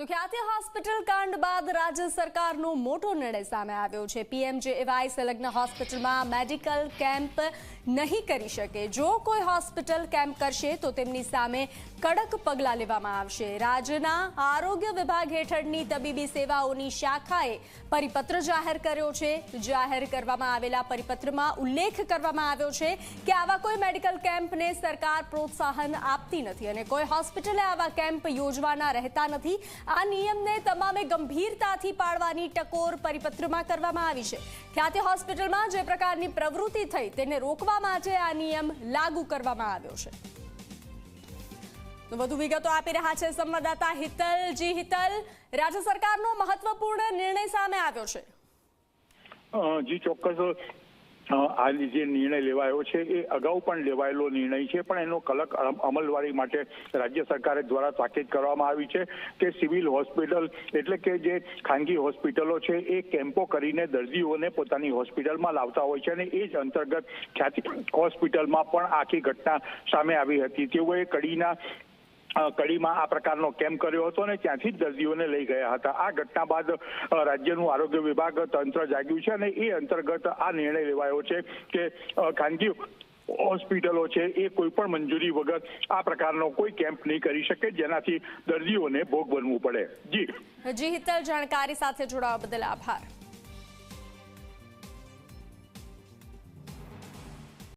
તો ખ્યાતિ હોસ્પિટલ કાંડ બાદ રાજ્ય સરકારનો મોટો નિર્ણય સામે આવ્યો છે. પીએમજેએવાય સંલગ્ન હોસ્પિટલમાં મેડિકલ કેમ્પ નહીં કરી શકે. જો કોઈ હોસ્પિટલ કેમ્પ કરશે તો તેમની સામે કડક પગલાં લેવામાં આવશે. રાજ્યના આરોગ્ય વિભાગ હેઠળની તબીબી સેવાઓની શાખાએ પરિપત્ર જાહેર કર્યો છે. જાહેર કરવામાં આવેલા પરિપત્રમાં ઉલ્લેખ કરવામાં આવ્યો છે કે આવા કોઈ મેડિકલ કેમ્પને સરકાર પ્રોત્સાહન આપતી નથી અને કોઈ હોસ્પિટલે આવા કેમ્પ યોજવાના રહેતા નથી. આ નિયમને તમામે ગંભીરતાથી પાળવાની ટકોર પરિપત્રમાં કરવામાં આવી છે. ખ્યાતિ હોસ્પિટલમાં જે પ્રકારની પ્રવૃત્તિ થઈ તેને રોકવા માટે આ નિયમ લાગુ કરવામાં આવ્યો છે. વધુ વિગતો આપી રહ્યા છે સંવાદદાતા હિતલ. જી હિતલ, રાજ્ય સરકારનો મહત્વપૂર્ણ નિર્ણય સામે આવ્યો છે. જી, ચોક્કસ. આ જે નિર્ણય લેવાયો છે, એ અગાઉ પણ લેવાયેલો નિર્ણય છે, પણ એનો કલક અમ- અમલવારી માટે રાજ્ય સરકાર દ્વારા તાકીદ કરવામાં આવી છે કે સિવિલ હોસ્પિટલ એટલે કે જે ખાનગી હોસ્પિટલો છે, એ કેમ્પો કરીને દર્દીઓને પોતાની હોસ્પિટલમાં લાવતા હોય છે અને એ જ અંતર્ગત ખ્યાતિ હોસ્પિટલમાં પણ આખી ઘટના સામે આવી હતી. તેઓએ કડીના કડીમાં આ પ્રકારનો કેમ્પ કર્યો હતો અને ત્યાંથી જ દર્દીઓને લઈ ગયા હતા. આ ઘટના બાદ રાજ્યનું આરોગ્ય વિભાગ તંત્ર જાગ્યું છે અને એ અંતર્ગત આ નિર્ણય લેવાયો છે કે ખાનગી હોસ્પિટલો છે એ કોઈ પણ મંજૂરી વગર આ પ્રકારનો કોઈ કેમ્પ નહીં કરી શકે, જેનાથી દર્દીઓને ભોગ બનવું પડે. જી. જી, હિતલ જાણકારી સાથે જોડાવા બદલ આભાર.